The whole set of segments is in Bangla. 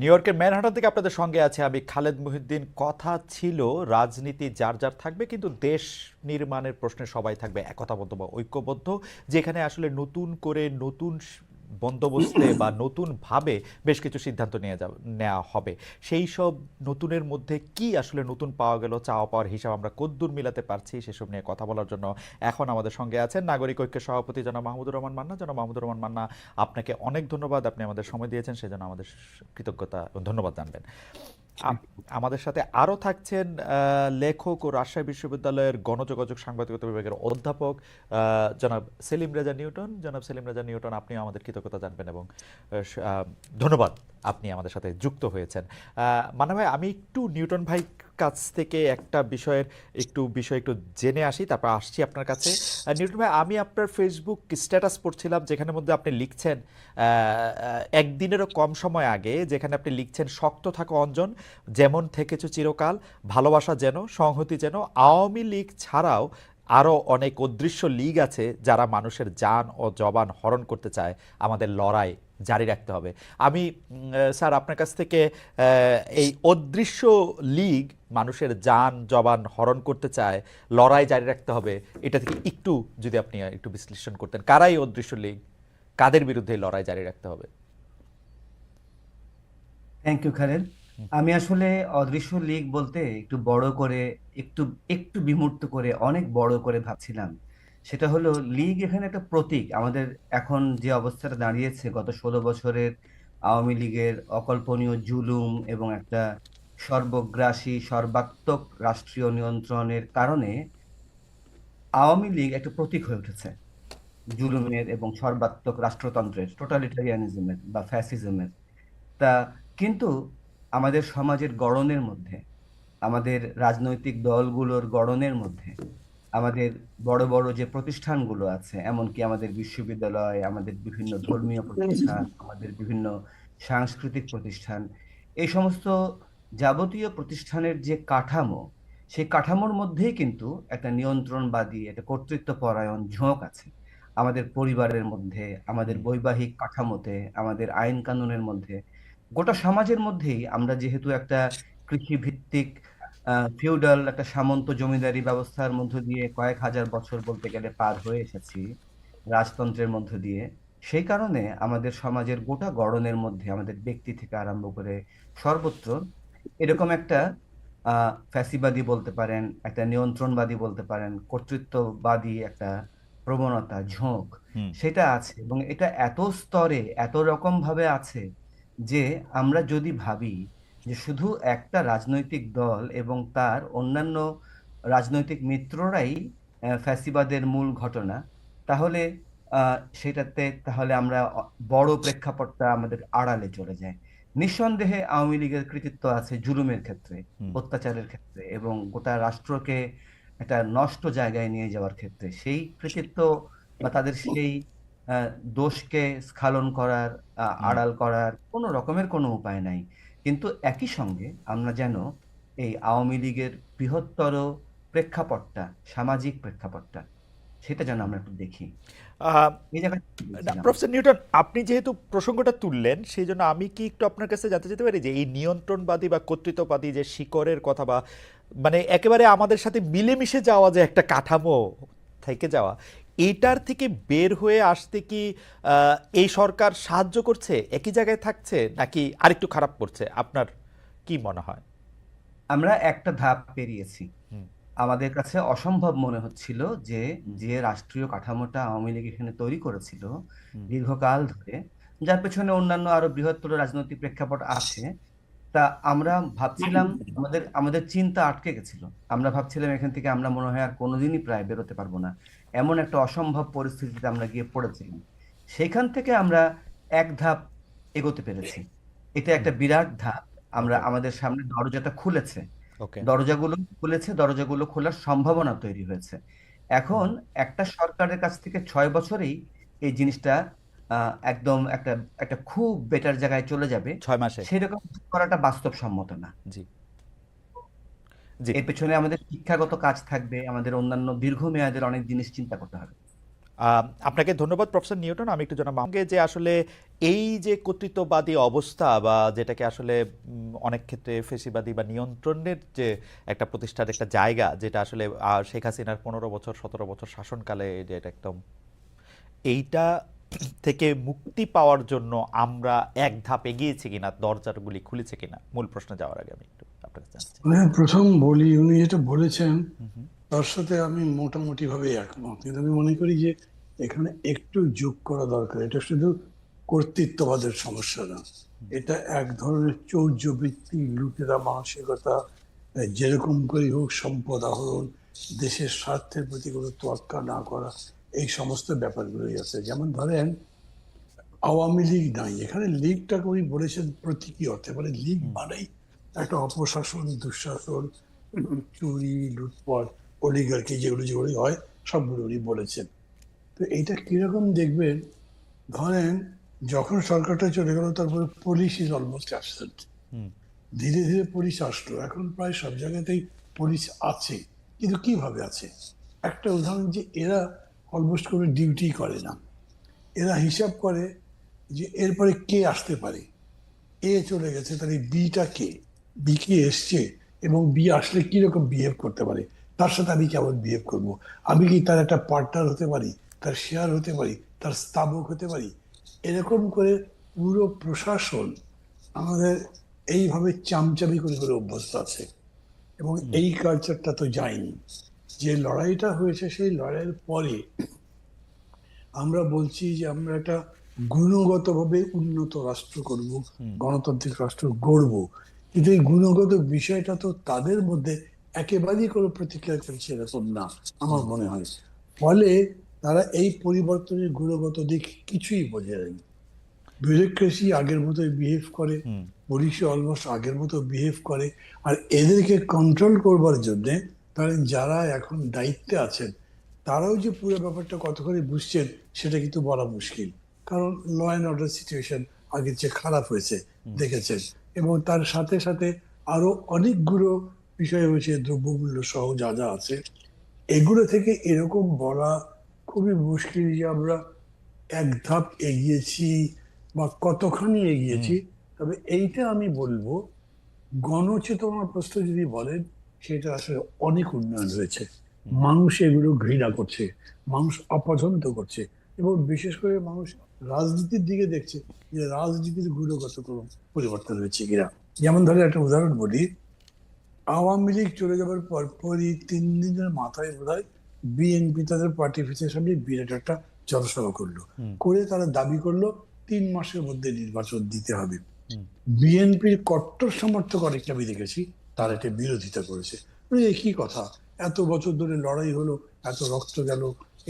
নিউ ইয়র্কের ম্যানহাটন থেকে আপনাদের সঙ্গে আছে আমি খালেদ মুহিউদ্দিন কথা ছিল রাজনীতি যার যার থাকবে, কিন্তু দেশ নির্মাণের প্রশ্নে সবাই থাকবে একতাবদ্ধ বা ঐক্যবদ্ধ, যেখানে আসলে নতুন করে নতুন বন্দোবস্তে বা নতুনভাবে বেশ কিছু সিদ্ধান্ত নিয়ে যাবে নেওয়া হবে। সেই সব নতুনের মধ্যে কি আসলে নতুন পাওয়া গেল, চাওয়া পাওয়ার হিসাব আমরা কদ্দূর মিলাতে পারছি সেসব নিয়ে কথা বলার জন্য এখন আমাদের সঙ্গে আছেন নাগরিক ঐক্যের সভাপতি জনাব মাহমুদুর রহমান মান্না। জনাব মাহমুদুর রহমান মান্না, আপনাকে অনেক ধন্যবাদ, আপনি আমাদের সময় দিয়েছেন, সেজন্য আমাদের কৃতজ্ঞতা ধন্যবাদ জানবেন। আমাদের সাথে আরও থাকছেন লেখক ও রাজশাহী বিশ্ববিদ্যালয়ের গণযোগাযোগ সাংবাদিকতা বিভাগের অধ্যাপক জনাব সেলিম রেজা নিউটন। জনাব সেলিম রেজা নিউটন, আপনিও আমাদের কৃতজ্ঞতা জানবেন এবং ধন্যবাদ। আপনি আমাদের সাথে যুক্ত হয়েছেন। মানে ভাই, আমি একটু নিউটন ভাই কাছ থেকে একটা বিষয়ের একটু বিষয় একটু জেনে আসি, তারপর আসছি আপনার কাছে। নিউটন ভাই, আমি আপনার ফেসবুক স্ট্যাটাস পড়ছিলাম যেখানের মধ্যে আপনি লিখছেন একদিনেরও কম সময় আগে, যেখানে আপনি লিখছেন, শক্ত থাকো অঞ্জন, যেমন থেকেছো চিরকাল, ভালোবাসা যেন, সংহতি যেন, আওয়ামী লীগ ছাড়াও আরও অনেক অদৃশ্য লীগ আছে যারা মানুষের যান ও জবান হরণ করতে চায় আমাদের লড়াই জারি রাখতে হবে। আমি স্যার আপনার কাছ থেকে এই অদৃশ্য লীগ মানুষের যান জবান হরণ করতে চায় লড়াই জারি রাখতে হবে এটা থেকে একটু যদি আপনি একটু বিশ্লেষণ করতেন কারাই অদৃশ্য লীগ কাদের বিরুদ্ধে লড়াই জারি রাখতে হবে? থ্যাংক ইউ খালেদ আমি আসলে অদৃশ্য লীগ বলতে একটু বড় করে একটু একটু বিমূর্ত করে অনেক বড় করে ভাবছিলাম। সেটা হলো লীগ এখানে একটা প্রতীক। আমাদের এখন যে অবস্থাটা দাঁড়িয়েছে, গত ষোলো বছরের আওয়ামী লীগের অকল্পনীয় জুলুম এবং একটা সর্বগ্রাসী, সর্বাত্মক রাষ্ট্রীয় নিয়ন্ত্রণের কারণে আওয়ামী লীগ একটা প্রতীক হয়ে উঠেছে। জুলুমের এবং সর্বাত্মক রাষ্ট্রতন্ত্রের টোটালিটারিয়ানিজমের বা ফ্যাসিজমের তা কিন্তু আমাদের সমাজের গড়নের মধ্যে, আমাদের রাজনৈতিক দলগুলোর গড়নের মধ্যে আমাদের বড় বড় যে প্রতিষ্ঠানগুলো আছে, এমনকি আমাদের বিশ্ববিদ্যালয়, আমাদের বিভিন্ন ধর্মীয় প্রতিষ্ঠান, আমাদের বিভিন্ন সাংস্কৃতিক প্রতিষ্ঠান, এই সমস্ত যাবতীয় প্রতিষ্ঠানের যে কাঠামো, সেই কাঠামোর মধ্যেই কিন্তু একটা নিয়ন্ত্রণবাদী, একটা কর্তৃত্বপরায়ণ ঝোঁক আছে। আমাদের পরিবারের মধ্যে, আমাদের বৈবাহিক কাঠামোতে, আমাদের আইন কানুনের মধ্যে, গোটা সমাজের মধ্যেই আমরা যেহেতু একটা কৃষি ভিত্তিক ফিউডাল একটা সামন্ত জমিদারি ব্যবস্থার মধ্য দিয়ে কয়েক হাজার বছর বলতে গেলে পার হয়ে এসেছি রাজতন্ত্রের মধ্য দিয়ে। সেই কারণে আমাদের সমাজের গোটা গড়নের মধ্যে আমাদের ব্যক্তি থেকে আরম্ভ করে সর্বত্র এরকম একটা আহ ফ্যাসিবাদী বলতে পারেন একটা নিয়ন্ত্রণবাদী বলতে পারেন কর্তৃত্ববাদী একটা প্রবণতা ঝোঁক সেটা আছে এবং এটা এত স্তরে এত রকম ভাবে আছে যে আমরা যদি ভাবি যে শুধু একটা রাজনৈতিক দল এবং তার অন্যান্য রাজনৈতিক মিত্ররাই ফ্যাসিবাদের মূল ঘটনা তাহলে সেটাতে তাহলে আমরা বড় প্রেক্ষাপটটা আমাদের আড়ালে চলে যায়। নিঃসন্দেহে আওয়ামী লীগের কৃতিত্ব আছে জুলুমের ক্ষেত্রে অত্যাচারের ক্ষেত্রে এবং গোটা রাষ্ট্রকে একটা নষ্ট জায়গায় নিয়ে যাওয়ার ক্ষেত্রে। সেই কৃতিত্ব বা তাদের সেই দোষকে স্খালন করার আড়াল করার কোনো রকমের কোনো উপায় নাই। কিন্তু একই সঙ্গে আমরা যেন এই আওয়ামী লীগের বৃহত্তর প্রেক্ষাপটটা সামাজিক প্রেক্ষাপটটা সেটা যেন আমরা একটু দেখি। প্রফেসর নিউটন আপনি যেহেতু প্রসঙ্গটা তুললেন সেই জন্য আমি কি একটু আপনার কাছে জানতে যেতে পারি যে এই নিয়ন্ত্রণবাদী বা কর্তৃত্ববাদী যে শিকড়ের কথা বা মানে একেবারে আমাদের সাথে মিলেমিশে যাওয়া যে একটা কাঠামো থেকে যাওয়া এইটার থেকে বের হয়ে আসতে কি এই সরকার সাহায্য করছে? একই জায়গায় থাকছে নাকি আরেকটু খারাপ করছে? আপনার কি মনে হয়? আমরা একটা ধাপ পেরিয়েছি। আমাদের কাছে অসম্ভব মনে হচ্ছিল যে যে রাষ্ট্রীয় কাঠামোটা আওয়ামী লীগ এখানে তৈরি করেছিল দীর্ঘকাল ধরে যার পেছনে অন্যান্য আরও বৃহত্তর রাজনৈতিক প্রেক্ষাপট আছে তা আমরা ভাবছিলাম আমাদের আমাদের চিন্তা আটকে গেছিল। আমরা ভাবছিলাম এখান থেকে আমরা মনে হয় আর কোনোদিনই প্রায় বেরোতে পারব না। এমন একটা অসম্ভব পরিস্থিতিতে আমরা গিয়ে পড়েছিলাম। সেখান থেকে আমরা এক ধাপ এগোতে পেরেছি। এটা একটা বিরাট ধাপ। আমরা আমাদের সামনে দরজাটা খুলেছে। ওকে। দরজাগুলো খুলেছে দরজাগুলো খোলার সম্ভাবনা তৈরি হয়েছে। এখন একটা সরকারের কাছ থেকে ছয় বছরেই এই জিনিসটা একদম একটা একটা খুব বেটার জায়গায় চলে যাবে ছয় মাসে। সেরকম করাটা বাস্তবসম্মত না। জি। জি। এর পেছনে আমাদের শিক্ষাগত কাজ থাকবে আমাদের অন্যান্য দীর্ঘমেয়াদের অনেক জিনিস চিন্তা করতে হবে। আপনাকে ধন্যবাদ প্রফেসর নিউটন। আমি একটু জানাব আমাকে যে আসলে এই যে কর্তৃত্ববাদী অবস্থা বা যেটাকে আসলে অনেক ক্ষেত্রে ফেসিবাদী বা নিয়ন্ত্রণের যে একটা প্রতিষ্ঠার একটা জায়গা যেটা আসলে শেখ হাসিনার পনেরো বছর সতেরো বছর শাসনকালে যেটা একদম এইটা থেকে মুক্তি পাওয়ার জন্য আমরা এক ধাপ এগিয়েছি কিনা দরজাগুলি খুলেছে কিনা মূল প্রশ্নে যাওয়ার আগে আমি একটু আপনার কাছে। মানে প্রথম বলি উনি যেটা বলেছেন তার সাথে আমি মোটামুটি ভাবে একমত। কিন্তু আমি মনে করি যে এখানে একটু যোগ করা দরকার। এটা শুধু কর্তৃত্ববাদের সমস্যা না। এটা এক ধরনের চৌর্যবৃত্তি লুটেরা মানসিকতা যেরকম করে হোক সম্পদ আহরণ দেশের স্বার্থের প্রতি কোনো তোয়াক্কা না করা এই সমস্ত ব্যাপারগুলোই আছে। যেমন ধরেন আওয়ামী লীগ নাই। এখানে লীগটাকে উনি বলেছেন প্রতীকী অর্থে। মানে লীগ মানেই একটা অপশাসন দুঃশাসন চুরি লুটপট অলিগার্কি যেগুলো যেগুলো হয় সবগুলো উনি বলেছেন। তো এইটা কীরকম দেখবেন? ধরেন যখন সরকারটা চলে গেল তারপরে police is almost absent hmm. ধীরে ধীরে পুলিশ আসলো। এখন প্রায় সব জায়গাতেই পুলিশ আছে। কিন্তু কীভাবে আছে? একটা উদাহরণ যে এরা অলমোস্ট কোনো ডিউটি করে না। এরা হিসাব করে যে এরপরে কে আসতে পারে। এ চলে গেছে তাহলে বিটা কে? বি কে এসছে এবং বি আসলে কীরকম বিহেভ করতে পারে? তার সাথে আমি কেমন বিহেভ করব? আমি কি তার একটা পার্টনার হতে পারি? তার শেয়ার হতে পারি? তার স্তাবক হতে পারি? এরকম করে পুরো প্রশাসন আমাদের এইভাবে চামচামি করে করে অভ্যস্ত আছে। এবং এই কালচারটা তো যায়নি। যে লড়াইটা হয়েছে সেই লড়াইয়ের পরে আমরা বলছি যে আমরা একটা গুণগতভাবে উন্নত রাষ্ট্র করব গণতান্ত্রিক রাষ্ট্র গড়ব। কিন্তু এই গুণগত বিষয়টা তো তাদের মধ্যে একেবারেই কোনো প্রতিক্রিয়া করছে এরকম না আমার মনে হয়। ফলে তারা এই পরিবর্তনের গুণগত দিক কিছুই বোঝে নেই বিউরোক্রেসি আগের মতোই বিহেভ করে। পুলিশও অলমোস্ট আগের মতো বিহেভ করে আর এদেরকে কন্ট্রোল করবার জন্য ধরেন যারা এখন দায়িত্বে আছেন তারাও যে পুরো ব্যাপারটা কতখানি বুঝছেন সেটা কিন্তু বলা মুশকিল। কারণ ল অ্যান্ড অর্ডার সিচুয়েশন আগের চেয়ে খারাপ হয়েছে দেখেছেন। এবং তার সাথে সাথে আরও অনেকগুলো বিষয় হয়েছে দ্রব্যমূল্য সহ যা যা আছে। এগুলো থেকে এরকম বলা খুবই মুশকিল যে আমরা এক ধাপ এগিয়েছি বা কতখানি এগিয়েছি। তবে এইটা আমি বলব গণচেতনার প্রশ্ন যদি বলেন সেটা আসলে অনেক উন্নয়ন হয়েছে। মানুষ এগুলো ঘৃণা করছে মানুষ অপছন্দ করছে এবং বিশেষ করে মানুষ রাজনীতির দিকে দেখছে যে রাজনীতির গুণগত কোনো পরিবর্তন হয়েছে কিনা। যেমন ধরে একটা উদাহরণ বলি আওয়ামী লীগ চলে যাবার পর পরই তিন দিনের মাথায় বোধ হয় বিএনপি তাদের পার্টি অফিসের সামনে বিরাট একটা জনসভা করল। করে তারা দাবি করল তিন মাসের মধ্যে নির্বাচন দিতে হবে। বিএনপির কট্টর সমর্থক অনেকটা আমি দেখেছি। তারা এটা বিরোধিতা করেছে। এ কি কথা? এত বছর ধরে লড়াই হলো এত রক্ত গেল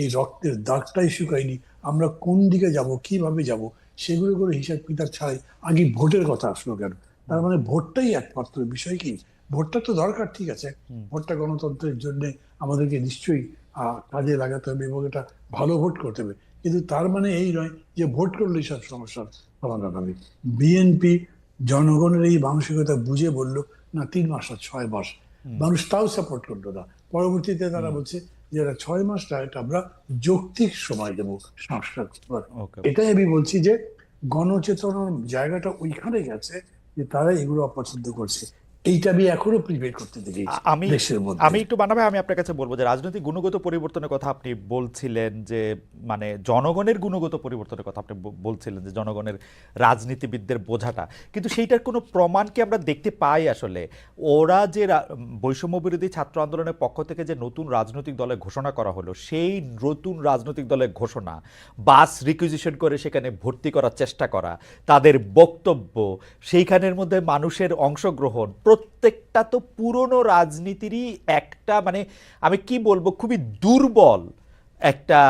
এই রক্তের দাগটাই শুকায়নি আমরা কোন দিকে যাব কীভাবে যাব? সেগুলো করে হিসাব কিতাব ছাড়াই আগে ভোটের কথা আসলো কেন? তার মানে ভোটটাই একমাত্র বিষয় কি? ভোটটা তো দরকার ঠিক আছে? ভোটটা গণতন্ত্রের জন্য আমাদেরকে নিশ্চয়ই কাজে লাগাতে হবে এবং এটা ভালো ভোট করতে হবে। কিন্তু তার মানে এই নয় যে ভোট করলেই সব সমস্যার সমাধান হবে। বিএনপি জনগণের এই মানসিকতা বুঝে বলল না তিন মাস আর ছয় মাস। মানুষ তাও সাপোর্ট করল না। পরবর্তীতে তারা বলছে যে এটা ছয় মাস না এটা আমরা যৌক্তিক সময় দেবো সংস্কার এটাই আমি বলছি যে গণচেতনার জায়গাটা ওইখানে গেছে যে তারা এগুলো অপছন্দ করছে। এইটা আমি এখনও প্রিপেয়ার করতে দেখি আমি আমি একটু বানাবে আমি আপনার কাছে বলব যে রাজনৈতিক গুণগত পরিবর্তনের কথা আপনি বলছিলেন যে মানে জনগণের গুণগত পরিবর্তনের কথা আপনি বলছিলেন যে জনগণের রাজনীতিবিদদের বোঝাটা। কিন্তু সেইটার কোনো প্রমাণ কি আমরা দেখতে পাই আসলে? ওরা যে বৈষম্য বিরোধী ছাত্র আন্দোলনের পক্ষ থেকে যে নতুন রাজনৈতিক দলে ঘোষণা করা হলো সেই নতুন রাজনৈতিক দলের ঘোষণা বাস রিকুইজিশন করে সেখানে ভর্তি করার চেষ্টা করা তাদের বক্তব্য সেইখানের মধ্যে মানুষের অংশগ্রহণ প্রত্যেকটা তো পুরনো রাজনীতিরই একটা মানে আমি কি বলব খুবই দুর্বল একটা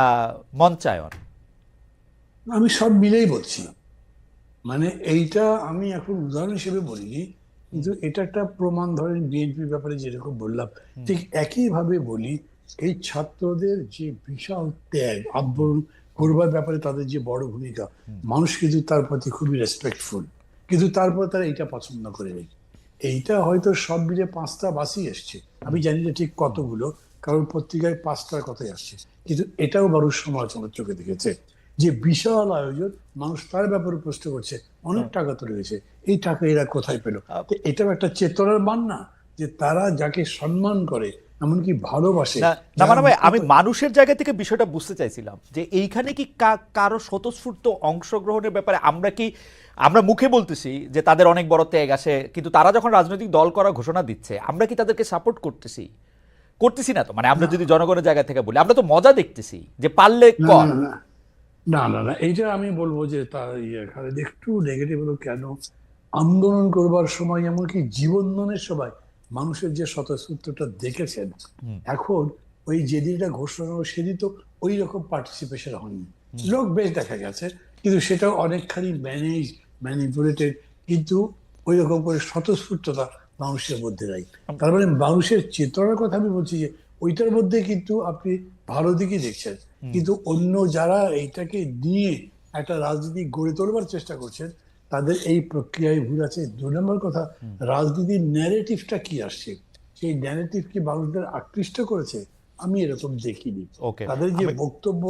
মঞ্চায়ন। আমি সব মিলেই বলছি। মানে এইটা আমি এখন উদাহরণ হিসেবে বলিনি কিন্তু এটা একটা প্রমাণ ধরেন বিএনপির ব্যাপারে যেরকম বললাম। ঠিক একইভাবে বলি এই ছাত্রদের যে বিশাল ত্যাগ আন্দোলন করবার ব্যাপারে তাদের যে বড় ভূমিকা মানুষ কিন্তু তার প্রতি খুবই রেসপেক্টফুল কিন্তু তারপর তারা এইটা পছন্দ করে নেই। এইটা হয়তো সব মিলে পাঁচটা বাসই এসছে। আমি জানি না ঠিক কতগুলো কারণ পত্রিকায় পাঁচটার কথাই আসছে। কিন্তু এটাও মানুষ সমালোচনার চোখে দেখেছে। যে বিশাল আয়োজন মানুষ তার ব্যাপারে প্রশ্ন করছে অনেক টাকা তো রয়েছে এই টাকা এরা কোথায় পেল? এটাও একটা চেতনার মান না যে তারা যাকে সম্মান করে এমনকি ভালোবাসে। মানে ভাই আমি মানুষের জায়গা থেকে বিষয়টা বুঝতে চাইছিলাম যে এইখানে কি কারও স্বতঃস্ফূর্ত অংশগ্রহণের ব্যাপারে আমরা কি আমরা মুখে বলতেছি যে তাদের অনেক বড় ত্যাগ আসে কিন্তু তারা যখন রাজনৈতিক দল করার ঘোষণা দিচ্ছে আমরা কি তাদেরকে সাপোর্ট করতেছি? করতেছি না তো মানে আমরা যদি জনগণের জায়গা থেকে বলি আমরা তো মজা দেখতেছি যে পারলে কর না, না না এইটা আমি বলব যে তার ইয়ে একটু নেগেটিভ হলো কেন? আন্দোলন করবার সময় এমনকি জীবনদানের সময় মানুষের যে স্বতঃস্ফূর্তটা দেখেছেন এখন ওই যেদিন এটা ঘোষণা হলো সেদিন তো ওই রকম পার্টিসিপেশন হয়নি। লোক বেশ দেখা গেছে কিন্তু সেটাও অনেকখানি ম্যানেজ ম্যানিপুলেটেড কিন্তু ওই রকম করে স্বতঃস্ফূর্ততা মানুষের মধ্যে নাই। তার মানে মানুষের চেতনার কথা আমি বলছি যে ওইটার মধ্যে কিন্তু আপনি ভালো দিকে দেখছেন। কিন্তু অন্য যারা এইটাকে নিয়ে একটা রাজনীতি গড়ে তোলবার চেষ্টা করছেন তাদের এই প্রক্রিয়ায় ভুল আছে। দু নম্বর কথা রাজনীতির ন্যারেটিভটা কি আসছে? সেই ন্যারেটিভ কি মানুষদের আকৃষ্ট করেছে? আমি এরকম দেখিনি। ওকে তাদের যে বক্তব্য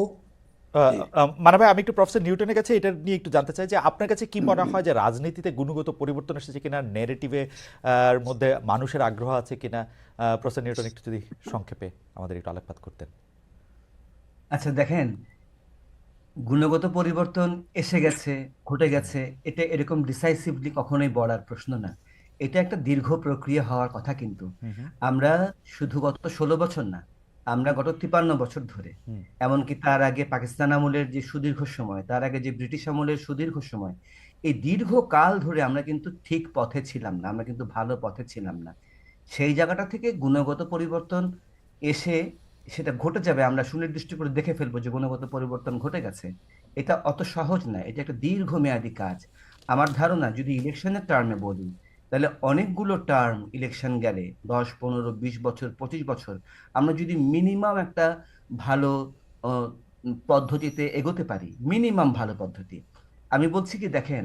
মানে ভাই আমি একটু প্রফেসর নিউটনের কাছে এটা নিয়ে একটু জানতে চাই যে আপনার কাছে কি মনে হয় যে রাজনীতিতে গুণগত পরিবর্তন এসেছে কিনা? নেরেটিভে মধ্যে মানুষের আগ্রহ আছে কিনা? প্রফেসর নিউটন একটু যদি সংক্ষেপে আমাদের একটু আলোকপাত করতেন। আচ্ছা দেখেন গুণগত পরিবর্তন এসে গেছে ঘটে গেছে এটা এরকম ডিসাইসিভলি কখনোই বলার প্রশ্ন না। এটা একটা দীর্ঘ প্রক্রিয়া হওয়ার কথা কিন্তু। আমরা শুধু গত ষোলো বছর না আমরা গত তিপান্ন বছর ধরে এমনকি তার আগে পাকিস্তান আমলের যে সুদীর্ঘ সময় তার আগে যে ব্রিটিশ আমলের সুদীর্ঘ সময় এই দীর্ঘ কাল ধরে আমরা কিন্তু ঠিক পথে ছিলাম না আমরা কিন্তু ভালো পথে ছিলাম না। সেই জায়গাটা থেকে গুণগত পরিবর্তন এসে সেটা ঘটে যাবে, আমরা সুনির্দিষ্ট করে দেখে ফেলব যে গুণগত পরিবর্তন ঘটে গেছে। এটা অত সহজ না এটা একটা দীর্ঘমেয়াদী কাজ। আমার ধারণা, যদি ইলেকশনের টার্মে বলি, তাহলে অনেকগুলো টার্ম ইলেকশন গেলে, দশ, পনেরো, বিশ বছর, পঁচিশ বছর, আমরা যদি মিনিমাম একটা ভালো পদ্ধতিতে এগোতে পারি মিনিমাম ভালো পদ্ধতি। আমি বলছি কি, দেখেন,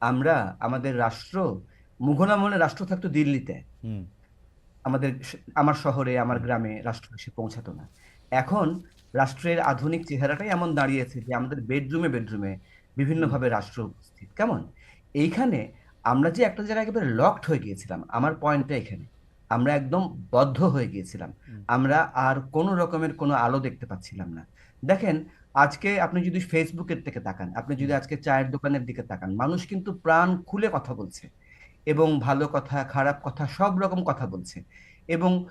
আমরা, আমাদের রাষ্ট্র, মুঘল আমলে রাষ্ট্র থাকতো দিল্লিতে। আমাদের আমার শহরে আমার গ্রামে রাষ্ট্র এসে পৌঁছাতো না। এখন রাষ্ট্রের আধুনিক চেহারাটাই এমন দাঁড়িয়েছে যে আমাদের বেডরুমে বেডরুমে বিভিন্নভাবে রাষ্ট্র উপস্থিত। কেমন? এইখানে আমরা যে একটা জায়গায় একেবারে লকড হয়ে গিয়েছিলাম আমার পয়েন্টটা এখানে। আমরা একদম বদ্ধ হয়ে গিয়েছিলাম। আমরা আর কোনো রকমের কোনো আলো দেখতে পাচ্ছিলাম না। দেখেন আজকে আপনি যদি ফেসবুকের দিকে তাকান আপনি যদি আজকে চায়ের দোকানের দিকে তাকান মানুষ কিন্তু প্রাণ খুলে কথা বলছে। এবং ভালো কথা, খারাপ কথা, সব রকম কথা বলছে। এবং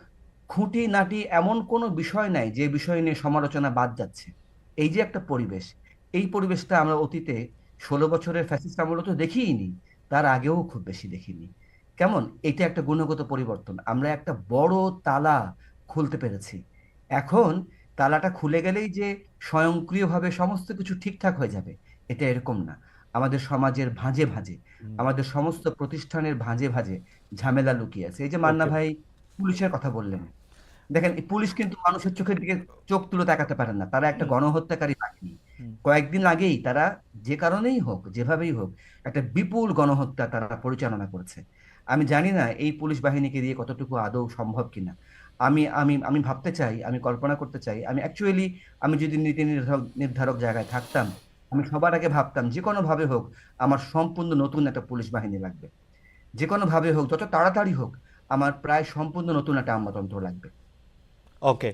খুঁটি নাটি এমন কোনো বিষয় নাই যে বিষয় নিয়ে সমালোচনা বাদ যাচ্ছে। এই যে একটা পরিবেশ, এই পরিবেশটা আমরা অতীতে ষোলো বছরের ফ্যাসিস্ট আমলে তো দেখিইনি, তার আগেও খুব বেশি দেখিনি। কেমন? এটা একটা গুণগত পরিবর্তন। আমরা একটা বড় তালা খুলতে পেরেছি। এখন তালাটা খুলে গেলেই যে স্বয়ংক্রিয়ভাবে সমস্ত কিছু ঠিকঠাক হয়ে যাবে, এটা এরকম না। আমাদের সমাজের ভাঁজে ভাঁজে আমাদের সমস্ত প্রতিষ্ঠানের ভাঁজে ভাঁজে ঝামেলা লুকিয়ে আছে। এই যে মান্না ভাই পুলিশের কথা বললেন। দেখেন এই পুলিশ কিন্তু মানুষের চোখের দিকে চোখ তুলে তাকাতে পারেন না। তারা একটা গণহত্যাকারী বাহিনী। কয়েকদিন আগেই তারা যে কারণেই হোক যেভাবেই হোক একটা বিপুল গণহত্যা তারা পরিচালনা করেছে। আমি জানি না এই পুলিশ বাহিনীকে দিয়ে কতটুকু আদৌ সম্ভব কিনা। আমি আমি আমি ভাবতে চাই আমি কল্পনা করতে চাই আমি অ্যাকচুয়ালি আমি যদি নীতি নির্ধারক নির্ধারক জায়গায় থাকতাম আমি সবার আগে ভাবতাম যে কোনো ভাবে হোক আমার সম্পূর্ণ নতুন একটা পুলিশ বাহিনী লাগবে। যে কোনো ভাবে হোক, যত তাড়াতাড়ি হোক, আমার প্রায় সম্পূর্ণ নতুন একটা আমলাতন্ত্র লাগবে। ওকে